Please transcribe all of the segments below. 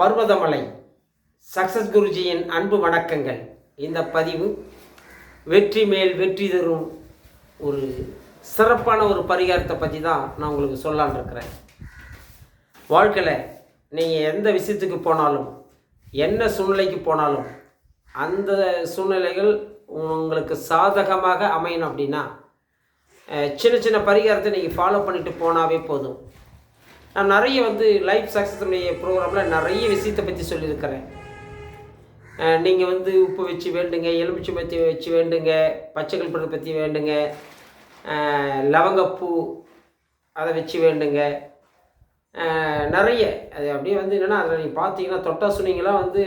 Parvathamalai. Success குருஜியின் அன்பு வணக்கங்கள். இந்த பதிவு வெற்றி மேல் வெற்றி தரும் ஒரு சிறப்பான ஒரு பரிகாரத்தை பற்றி தான் நான் உங்களுக்கு சொல்லான் இருக்கிறேன். வாழ்க்கையில் நீங்கள் எந்த விஷயத்துக்கு போனாலும் என்ன சூழ்நிலைக்கு போனாலும் அந்த சூழ்நிலைகள் உங்களுக்கு சாதகமாக அமையணும் அப்படின்னா சின்ன சின்ன பரிகாரத்தை நீங்கள் ஃபாலோ பண்ணிட்டு போனாவே போதும். நான் நிறைய வந்து லைஃப் சக்ஸஸுடைய ப்ரோக்ராமில் நிறைய விஷயத்தை பற்றி சொல்லியிருக்கிறேன். நீங்கள் வந்து உப்பு வச்சு வேண்டுங்க எலுமிச்சை பற்றி வச்சு வேண்டுங்க பச்சை பழத்தை பற்றி வேண்டுங்க லவங்கப்பூ அதை வச்சு வேண்டுங்க. நிறைய. அது அப்படியே வந்து என்னென்னா அதில் நீங்கள் பார்த்தீங்கன்னா தொட்டா சுனிங்கெல்லாம் வந்து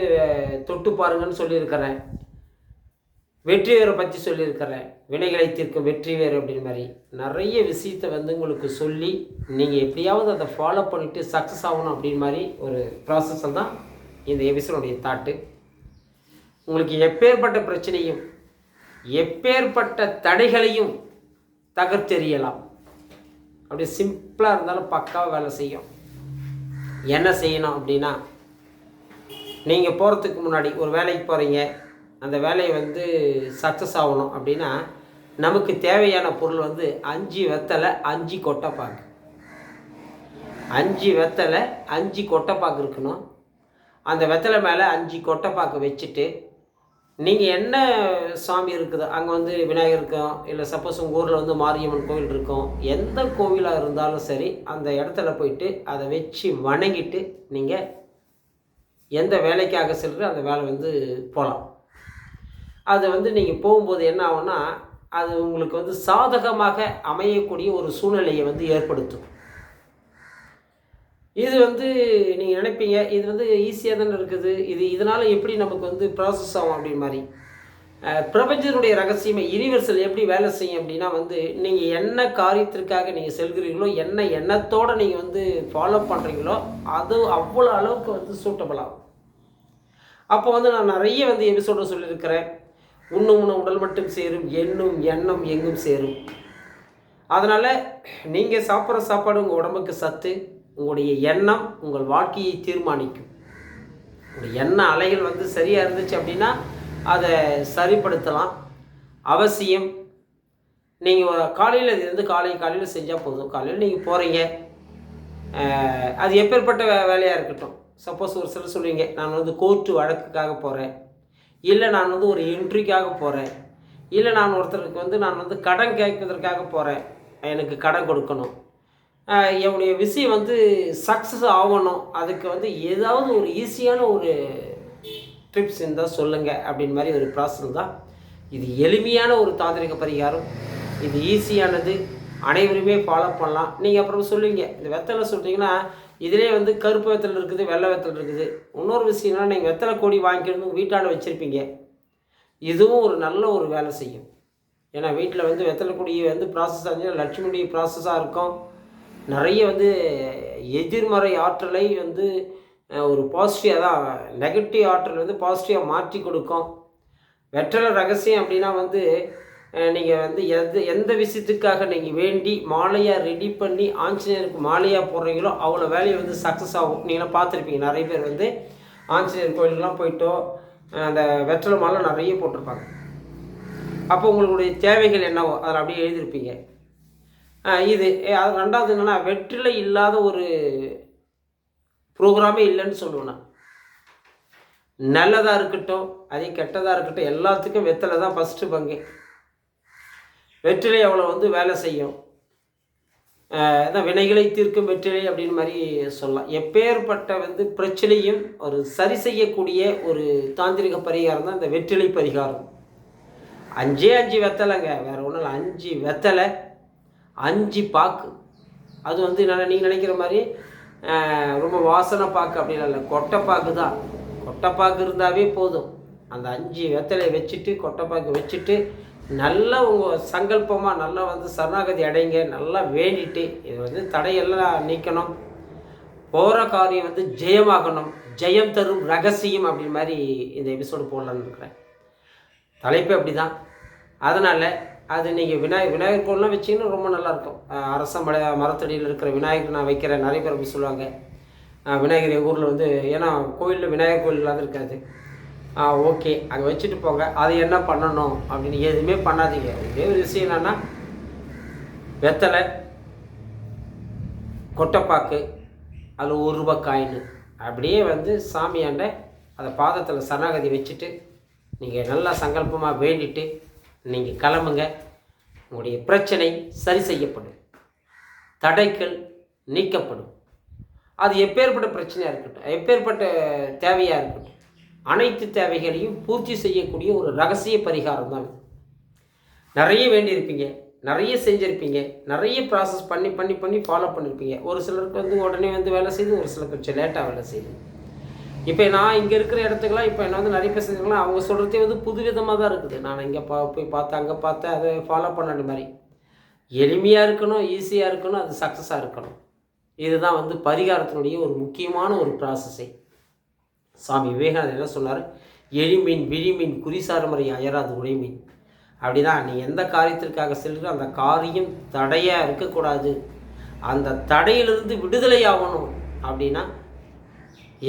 தொட்டு பாருங்கன்னு சொல்லியிருக்கிறேன். வெற்றி வேறு பற்றி சொல்லியிருக்கிறேன். வினைகளை தீர்க்கும் வெற்றி வேறு அப்படின்னு மாதிரி. நிறைய விஷயத்தை வந்து உங்களுக்கு சொல்லி நீங்கள் எப்படியாவது அதை ஃபாலோ பண்ணிவிட்டு சக்ஸஸ் ஆகணும் அப்படின்னு மாதிரி ஒரு ப்ராசஸில் தான் இந்த எபிசோனுடைய தாட்டு உங்களுக்கு எப்பேற்பட்ட பிரச்சனையும் எப்பேற்பட்ட தடைகளையும் தகர்த்தெறியலாம் அப்படி சிம்பிளாக இருந்தாலும் பக்காவாக வேலை செய்யும். என்ன செய்யணும் அப்படின்னா நீங்கள் போகிறதுக்கு முன்னாடி ஒரு வேலைக்கு போகிறீங்க அந்த வேலையை வந்து சக்ஸஸ் ஆகணும் அப்படின்னா நமக்கு தேவையான பொருள் வந்து அஞ்சு வெத்தலை அஞ்சு கொட்டைப்பாக்கு. அஞ்சு வெத்தலை அஞ்சு கொட்டைப்பாக்கு இருக்கணும். அந்த வெத்தலை மேலே அஞ்சு கொட்டைப்பாக்கு வச்சுட்டு நீங்கள் என்ன சாமி இருக்குதோ? அங்கே வந்து விநாயகர் இருக்கும் இல்லை சப்போஸ் உங்கள் ஊரில் வந்து மாரியம்மன் கோவில் இருக்கும். எந்த கோவிலாக இருந்தாலும் சரி அந்த இடத்துல போயிட்டு அதை வச்சு வணங்கிட்டு நீங்கள் எந்த வேலைக்காக செல்கிற அந்த வேலை வந்து போகலாம் அது வந்து நீங்கள் போகும்போது என்ன ஆகும்னா அது உங்களுக்கு வந்து சாதகமாக அமையக்கூடிய ஒரு சூழ்நிலையை வந்து ஏற்படுத்தும். இது வந்து நீங்கள் நினைப்பீங்க இது வந்து ஈஸியாக தானே இருக்குது. இது இதனால் எப்படி நமக்கு வந்து ப்ராசஸ் ஆகும் அப்படின்னு மாதிரி. பிரபஞ்சனுடைய ரகசியமே யூனிவர்சல் எப்படி வேலை செய்யும் அப்படின்னா வந்து நீங்கள் என்ன காரியத்திற்காக நீங்கள் செல்கிறீங்களோ என்ன எண்ணத்தோடு நீங்கள் வந்து ஃபாலோ பண்ணுறீங்களோ அது அவ்வளோ அளவுக்கு வந்து சூட்டபிள் ஆகும். அப்போ வந்து நான் நிறைய வந்து எபிசோட சொல்லியிருக்கிறேன். உண்ணும் உணவு உடல் மட்டும் சேரும் எண்ணும் எண்ணம் எங்கும் சேரும். அதனால் நீங்கள் சாப்பிட்ற சாப்பாடு உங்கள் உடம்புக்கு சத்து உங்களுடைய எண்ணம் உங்கள் வாழ்க்கையை தீர்மானிக்கும். உங்களுடைய எண்ண அலைகள் வந்து சரியாக இருந்துச்சு அப்படின்னா அதை சரிப்படுத்தலாம். அவசியம் நீங்கள் காலையில் இது வந்து காலை காலையில் செஞ்சால் போதும். காலையில் நீங்கள் போகிறீங்க அது எப்பேற்பட்ட வே வேலையாக இருக்கட்டும். சப்போஸ் ஒரு சிலர் சொல்லுவீங்க நான் வந்து கோர்ட்டு வழக்குக்காக போகிறேன் இல்லை நான் வந்து ஒரு என்ட்ரிக்காக போகிறேன் இல்லை நான் ஒருத்தருக்கு வந்து நான் வந்து கடன் கேட்பதற்காக போகிறேன் எனக்கு கடன் கொடுக்கணும். என்னுடைய விஷயம் வந்து சக்ஸஸ் ஆகணும். அதுக்கு வந்து ஏதாவது ஒரு ஈஸியான ஒரு ட்ரிப்ஸ் இருந்தால் சொல்லுங்கள் அப்படின்னு மாதிரி ஒரு ப்ராசஸ் தான். இது எளிமையான ஒரு தாந்திரிக பரிகாரம். இது ஈஸியானது அனைவருமே ஃபாலோ பண்ணலாம். நீங்கள் அப்புறம் சொல்லுவீங்க இந்த வெத்தலை சொல்கிறீங்கன்னா இதிலே வந்து கருப்பு வெத்தலை இருக்குது வெள்ளை வெத்தலை இருக்குது. இன்னொரு விஷயம்னா நீங்கள் வெத்தலை கொடி வாங்கிக்கணும் வீட்டாண்ட வச்சுருப்பீங்க. இதுவும் ஒரு நல்ல ஒரு வேலை செய்யும். ஏன்னா வீட்டில் வந்து வெத்தலை கொடி வந்து ப்ராசஸ் ஆச்சு லட்சுமியுடைய ப்ராசஸாக இருக்கும். நிறைய வந்து எதிர்மறை ஆற்றலை வந்து ஒரு பாசிட்டிவாக தான் நெகட்டிவ் ஆற்றல் வந்து பாசிட்டிவாக மாற்றி கொடுக்கும். வெற்றலை ரகசியம் அப்படின்னா வந்து நீங்கள் வந்து எந்த எந்த விஷயத்துக்காக நீங்கள் வேண்டி மாலையாக ரெடி பண்ணி ஆஞ்சநேயருக்கு மாலையாக போடுறீங்களோ அவ்வளோ வேலையை வந்து சக்ஸஸ் ஆகும். நீங்களாம் பார்த்துருப்பீங்க. நிறைய பேர் வந்து ஆஞ்சநேயர் கோயிலுக்கெலாம் போயிட்டோ அந்த வெற்றலை மாலை நிறைய போட்டிருப்பாங்க. அப்போ உங்களுடைய தேவைகள் என்னவோ அதில் அப்படியே எழுதியிருப்பீங்க. இது அது ரெண்டாவது என்னென்னா வெற்றிலை இல்லாத ஒரு ப்ரோக்ராமே இல்லைன்னு சொல்லுவேன் நான். நல்லதாக இருக்கட்டும் அதே கெட்டதாக இருக்கட்டும் எல்லாத்துக்கும் வெத்தலை தான் ஃபஸ்ட்டு பங்கு. வெற்றிலை அவ்வளோ வந்து வேலை செய்யும். அதான் வினைகளை தீர்க்கும் வெற்றிலை அப்படின்னு மாதிரி சொல்லலாம். எப்பேற்பட்ட வந்து பிரச்சனையும் ஒரு சரி செய்யக்கூடிய ஒரு தாந்திரிக பரிகாரம் தான் இந்த வெற்றிலை பரிகாரம். அஞ்சே அஞ்சு வெத்தலைங்க. வேறு ஒன்றும் இல்லை. அஞ்சு வெத்தலை அஞ்சு பாக்கு. அது வந்து என்ன நீங்கள் நினைக்கிற மாதிரி ரொம்ப வாசனை பாக்கு அப்படிலாம் இல்லை. கொட்டைப்பாக்கு தான். கொட்டைப்பாக்கு இருந்தாவே போதும். அந்த அஞ்சு வெத்தலையை வச்சுட்டு கொட்டைப்பாக்கு வச்சுட்டு நல்லா உங்கள் சங்கல்பமாக நல்லா வந்து சரணாகதி அடைங்க நல்லா வேண்டிட்டு இது வந்து தடையெல்லாம் நீக்கணும். போகிற காரியம் வந்து ஜெயமாகணும். ஜெயம் தரும் ரகசியம் அப்படின்னு மாதிரி இந்த எபிசோடு போடலான்னு இருக்கிறேன். தலைப்பு அப்படி தான் அதனால் அது நீங்கள் விநாயகர் விநாயகர் கோல்லாம் வச்சிங்கன்னா ரொம்ப நல்லாயிருக்கும். அரச மர மரத்தடியில் இருக்கிற விநாயகர் நான் வைக்கிறேன் நிறைய பேர் அப்படி சொல்லுவாங்க. விநாயகர் எங்கள் ஊரில் வந்து ஏன்னா கோயிலில் விநாயகர் கோயில் இல்லாத இருக்காது. ஆ ஓகே. அங்கே வச்சுட்டு போங்க. அது என்ன பண்ணணும் அப்படின்னு எதுவுமே பண்ணாதீங்க. இதே ஒரு விஷயம் என்னன்னா வெத்தலை கொட்டைப்பாக்கு அதில் ஒரு ரூபாய் காயின் அப்படியே வந்து சாமியாண்ட அதை பாதத்தில் சரணாகதி வச்சுட்டு நீங்கள் நல்லா சங்கல்பமாக வேண்டிட்டு நீங்கள் கிளம்புங்க. உங்களுடைய பிரச்சனை சரி செய்யப்படும். தடைகள் நீக்கப்படும். அது எப்பேற்பட்ட பிரச்சனையாக இருக்கட்டும். எப்பேற்பட்ட தேவையாக இருக்கட்டும். அனைத்து தேவைகளையும் பூர்த்தி செய்யக்கூடிய ஒரு ரகசிய பரிகாரம் தான் நிறைய வேண்டியிருப்பீங்க நிறைய செஞ்சுருப்பீங்க நிறைய ப்ராசஸ் பண்ணி பண்ணி பண்ணி ஃபாலோ பண்ணியிருப்பீங்க ஒரு சிலருக்கு வந்து உடனே வந்து வேலை செய்யுது ஒரு சிலருக்கு கொஞ்சம் லேட்டாக வேலை செய்யுது இப்போ நான் இங்கே இருக்கிற இடத்துக்குலாம் இப்போ என்ன வந்து நிறைய பேர் செஞ்சுக்கலாம் அவங்க சொல்கிறதே வந்து புது விதமாக தான் இருக்குது. நான் இங்கே பா போய் பார்த்தேன் அங்கே பார்த்தேன் அதை ஃபாலோ பண்ண மாதிரி. எளிமையாக இருக்கணும் ஈஸியாக இருக்கணும் அது சக்ஸஸாக இருக்கணும். இதுதான் வந்து பரிகாரத்தினுடைய ஒரு முக்கியமான ஒரு ப்ராசஸே சாமி விவேகானந்தர் என்ன சொன்னார்? எழிமீன் விழிமீன் குறிசாரமறை அயராது உழைமீன் அப்படிதான் நீ எந்த காரியத்திற்காக செல்கிற அந்த காரியம் தடையாக இருக்கக்கூடாது. அந்த தடையிலிருந்து விடுதலை ஆகணும் அப்படின்னா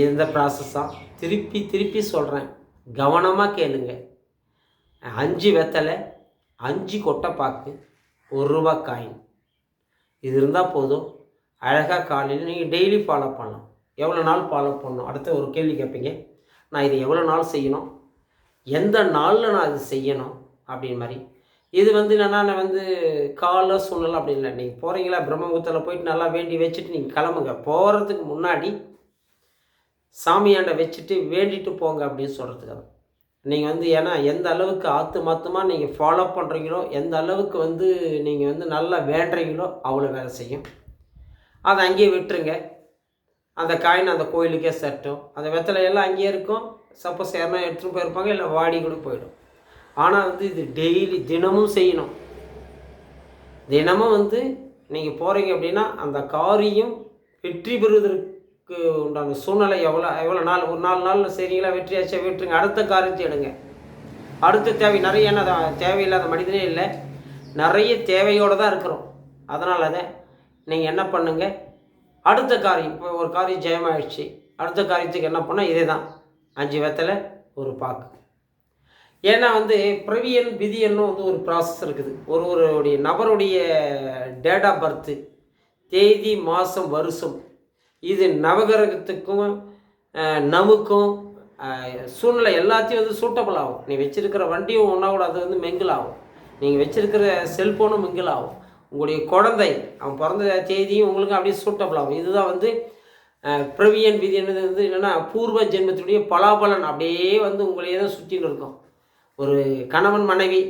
எந்த ப்ராசஸ் தான் திருப்பி திருப்பி சொல்கிறேன் கவனமாக கேளுங்க. அஞ்சு வெத்தலை அஞ்சு கொட்டைப்பாக்கு ஒரு ரூபா காயின். இது இருந்தால் போதும். அழகாக காலையில் நீங்கள் டெய்லி ஃபாலோ பண்ணலாம். எவ்வளோ நாள் ஃபாலோ பண்ணணும்? அடுத்த ஒரு கேள்வி கேட்பீங்க. நான் இது எவ்வளோ நாள் செய்யணும்? எந்த நாளில் நான் இது செய்யணும்? அப்படின்னு மாதிரி. இது வந்து என்னென்னா நான் வந்து கால சூழ்நிலை அப்படி இல்லை. நீங்கள் போகிறீங்களா பிரம்மபுத்தில் போயிட்டு நல்லா வேண்டி வச்சுட்டு நீங்கள் கிளம்புங்க. போகிறதுக்கு முன்னாடி சாமியாண்ட வச்சுட்டு வேண்டிட்டு போங்க அப்படின்னு சொல்கிறதுக்காக நீங்கள் வந்து ஏன்னா எந்த அளவுக்கு ஆத்து மாத்தமாக நீங்கள் ஃபாலோ பண்ணுறீங்களோ எந்த அளவுக்கு வந்து நீங்கள் வந்து நல்லா வேண்டுறீங்களோ அவ்வளோ வேலை செய்யும். அதை அங்கேயே விட்டுருங்க. அந்த காயின் அந்த கோயிலுக்கே சட்டும். அந்த வெத்தலை எல்லாம் அங்கேயே இருக்கும். சப்போஸ் யாருனா எடுத்துகிட்டு போயிருப்பாங்க இல்லை வாடி கூட போயிடும். ஆனால் வந்து இது டெய்லி தினமும் செய்யணும். தினமும் வந்து நீங்கள் போகிறீங்க அப்படின்னா அந்த காரியம் வெற்றி பெறுவதற்கு உண்டான சூழ்நிலை எவ்வளோ எவ்வளோ நாள் ஒரு நாலு நாளில் சரிங்களா வெற்றியாச்சா விட்டுருங்க அடுத்த காரியத்தை எடுங்க அடுத்த தேவை நிறைய என்ன தேவையில்லாத மனிதனே இல்லை. நிறைய தேவையோடு தான் இருக்கிறோம். அதனால் தான் நீங்கள் என்ன பண்ணுங்கள் அடுத்த காரியம் இப்போ ஒரு காரியம் ஜெயமாயிடுச்சு. அடுத்த காரியத்துக்கு என்ன பண்ணால் இதே தான் அஞ்சு வெத்தலை ஒரு பாக்கு. ஏன்னா வந்து பிரவியன் விதியன்னு வந்து ஒரு ப்ராசஸ் இருக்குது. ஒரு ஒருடைய நபருடைய டேட் ஆஃப் பர்த்து தேதி மாதம் வருஷம். இது நவகிரகத்துக்கும் நமக்கும் சூழ்நிலை எல்லாத்தையும் வந்து சூட்டபிள் ஆகும். நீ வச்சுருக்கிற வண்டியும் ஒன்றா கூட அது வந்து மிங்கிள் ஆகும். நீங்கள் வச்சுருக்கிற செல்ஃபோனும் மிங்கிள் ஆகும். உங்களுடைய குழந்தை அவன் பிறந்த தேதியும் உங்களுக்கு அப்படியே சூட்டபிள் ஆகும். இதுதான் வந்து பிரவியன் விதி என்னது வந்து என்னென்னா பூர்வ ஜென்மத்தினுடைய பலாபலன் அப்படியே வந்து உங்களையே தான் சுற்றின்னு இருக்கும். ஒரு கணவன் மனைவி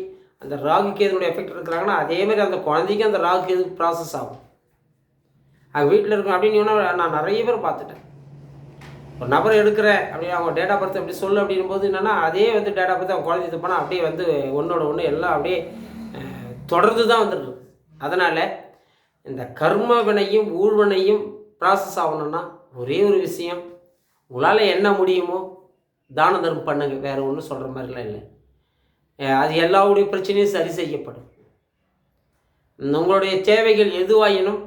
அந்த ராகு கேதுனுடைய எஃபெக்ட் இருக்கிறாங்கன்னா அதே மாதிரி அந்த குழந்தைக்கு அந்த ராகு கேது ப்ராசஸ் ஆகும். அது வீட்டில் இருக்கும் அப்படின்னு நான் நிறைய பேர் பார்த்துட்டேன். ஒரு நபரை எடுக்கிற அப்படி அவங்க டேட்டா பர்த் அப்படி சொல்லு அப்படின்னும் போது என்னென்னா அதே வந்து டேட்டா பர்த் அவங்க குழந்தை இது பண்ணால் அப்படியே வந்து ஒன்றோட ஒன்று எல்லாம் அப்படியே தொடர்ந்து தான் வந்துருக்கு அதனால் இந்த கர்ம வினையும் ஊழ்வனையும் ப்ராசஸ் ஆகணும்னா ஒரே ஒரு விஷயம். உங்களால் என்ன முடியுமோ தான தர்மம் பண்ணுங்க. வேறு ஒன்றும் சொல்கிற மாதிரிலாம் இல்லை. அது எல்லாவுடைய பிரச்சனையும் சரி செய்யப்படும். உங்களுடைய தேவைகள் எதுவாயினும்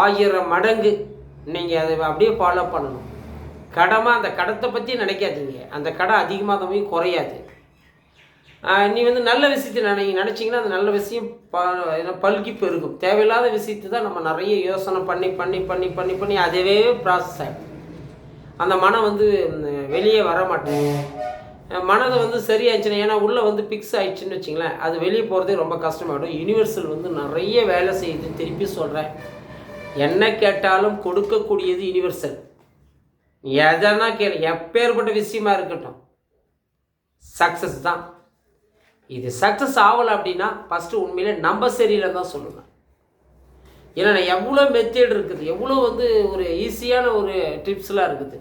ஆயிரம் மடங்கு நீங்கள் அதை அப்படியே ஃபாலோ பண்ணணும். கடமாக அந்த கடத்தை பற்றி நினைக்காதீங்க. அந்த கடை அதிகமாக குறையாது. நீ வந்து நல்ல விஷயத்தை நினை நினச்சிங்கன்னா அந்த நல்ல விஷயம் ப என்ன பல்கி பெருகும். தேவையில்லாத விஷயத்தை தான் நம்ம நிறைய யோசனை பண்ணி பண்ணி பண்ணி பண்ணி பண்ணி அதுவே ப்ராசஸ் ஆகிடும் அந்த மனம் வந்து வெளியே வர மாட்டேன் மனதை வந்து சரியாச்சுன்னா ஏன்னா உள்ளே வந்து பிக்ஸ் ஆயிடுச்சுன்னு வச்சிங்களேன் அது வெளியே போகிறதே ரொம்ப கஷ்டமாகிடும் யூனிவர்சல் வந்து நிறைய வேலை செய்யுது திருப்பி சொல்கிறேன் என்ன கேட்டாலும் கொடுக்கக்கூடியது யூனிவர்சல் எதனா கேளு எப்பேற்பட்ட விஷயமா இருக்கட்டும். சக்ஸஸ் தான். இது சக்ஸஸ் ஆகலை அப்படின்னா ஃபஸ்ட்டு உண்மையிலே நம்ம சரியில்லை தான் சொல்லுங்கள் ஏன்னா எவ்வளோ மெத்தேட் இருக்குது எவ்வளோ வந்து ஒரு ஈஸியான ஒரு டிப்ஸ்லாம் இருக்குது.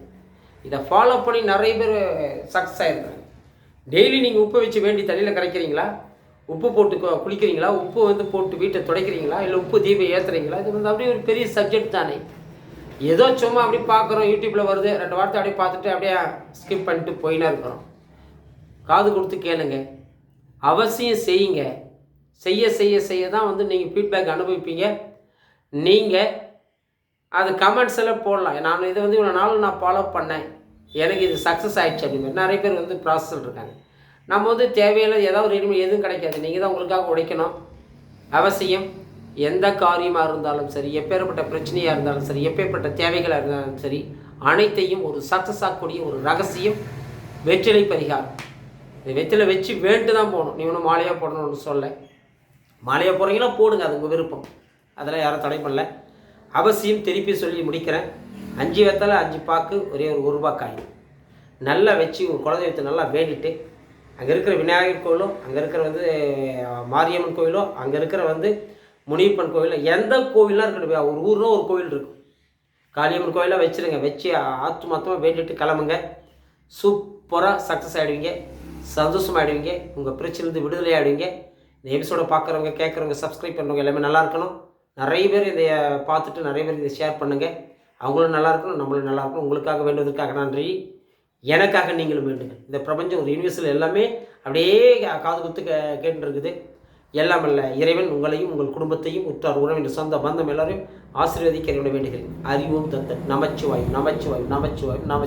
இதை ஃபாலோ பண்ணி நிறைய பேர் சக்ஸஸ் ஆகிருக்காங்க டெய்லி நீங்கள் உப்பு வச்சு வேண்டி தண்ணியில் கரைக்கிறீங்களா? உப்பு போட்டு குளிக்கிறீங்களா? உப்பு வந்து போட்டு வீட்டை துடைக்கிறீங்களா? இல்லை உப்பு தீபம் ஏற்றுறீங்களா இது வந்து அப்படியே ஒரு பெரிய சப்ஜெக்ட் தானே. ஏதோ சும்மா அப்படி பார்க்குறோம் யூடியூப்பில் வருது ரெண்டு வார்த்தை அப்படியே பார்த்துட்டு அப்படியே ஸ்கிப் பண்ணிட்டு போயினா இருக்கிறோம். காது கொடுத்து கேளுங்க. அவசியம் செய்யுங்க. செய்ய செய்ய செய்ய தான் வந்து நீங்கள் ஃபீட்பேக் அனுபவிப்பீங்க. நீங்கள் அது கமெண்ட்ஸ் எல்லாம் போடலாம். நான் இதை வந்து இவ்வளோ நாள் நான் ஃபாலோ பண்ணேன். எனக்கு இது சக்ஸஸ் ஆகிடுச்சு அப்படின்னு நிறைய பேர் வந்து ப்ராசஸில் இருக்காங்க. நம்ம வந்து தேவையில்லை ஏதாவது ரெடிமேட் எதுவும் கிடைக்காது. நீங்கள் தான் உங்களுக்காக உழைக்கணும். அவசியம் எந்த காரியமாக இருந்தாலும் சரி எப்பேற்பட்ட பிரச்சனையாக இருந்தாலும் சரி எப்பேற்பட்ட தேவைகளாக இருந்தாலும் சரி அனைத்தையும் ஒரு சக்ஸஸ் ஆகக்கூடிய ஒரு ரகசியம் வெற்றிலை பரிகாரம். இந்த வெத்தில வச்சு வேண்டு தான் போகணும். நீ ஒன்றும் மாலையாக போடணும்னு சொல்ல. மாலையாக போகிறீங்களா போடுங்க அது உங்கள் விருப்பம். அதெல்லாம் யாரும் தடை பண்ணல. அவசியம் திருப்பி சொல்லி முடிக்கிறேன். அஞ்சு வெத்தலை அஞ்சு பாக்கு ஒரே ஒரு ரூபா காய் நல்லா வச்சு உங்கள் குலதெய்வத்தை நல்லா வேண்டிட்டு அங்கே இருக்கிற விநாயகர் கோயிலும் அங்கே இருக்கிற வந்து மாரியம்மன் கோயிலும் அங்கே இருக்கிற வந்து முனியப்பன் கோயிலோ எந்த கோவிலாம் இருக்கணும் ஒரு ஊர்னா ஒரு கோவில் இருக்கும். காளியம்மன் கோயிலாக வச்சிருங்க. வச்சு ஆத்து மொத்தமாக வேண்டிட்டு கிளம்புங்க. சூப்பராக சக்ஸஸ் ஆகிடுவீங்க சந்தோஷமாயிடுவீங்க. உங்கள் பிரச்சனைலேருந்து விடுதலை ஆகிடுவீங்க இந்த எபிசோடை பார்க்குறவங்க கேட்குறவங்க சப்ஸ்கிரைப் பண்ணுறவங்க எல்லாமே நல்லா இருக்கணும். நிறைய பேர் இதை பார்த்துட்டு நிறைய பேர் இதை ஷேர் பண்ணுங்கள் அவங்களும் நல்லா இருக்கணும் நம்மளும் நல்லா இருக்கணும். உங்களுக்காக வேண்டுவதற்காக நன்றி. எனக்காக நீங்களும் வேண்டுங்க இந்த பிரபஞ்சம் ஒரு யூனிவர்ஸில் எல்லாமே அப்படியே காது குத்து கே எல்லாம் அல்ல இறைவன் உங்களையும் உங்கள் குடும்பத்தையும் உற்றார் உறவின் சொந்த பந்தம் எல்லாரையும் ஆசீர்வதிக்க வேண்டுகிறேன். அறிவும் தத்தன் நமச்சிவாயும் நமச்சிவாயும் நமச்சிவாயும் நம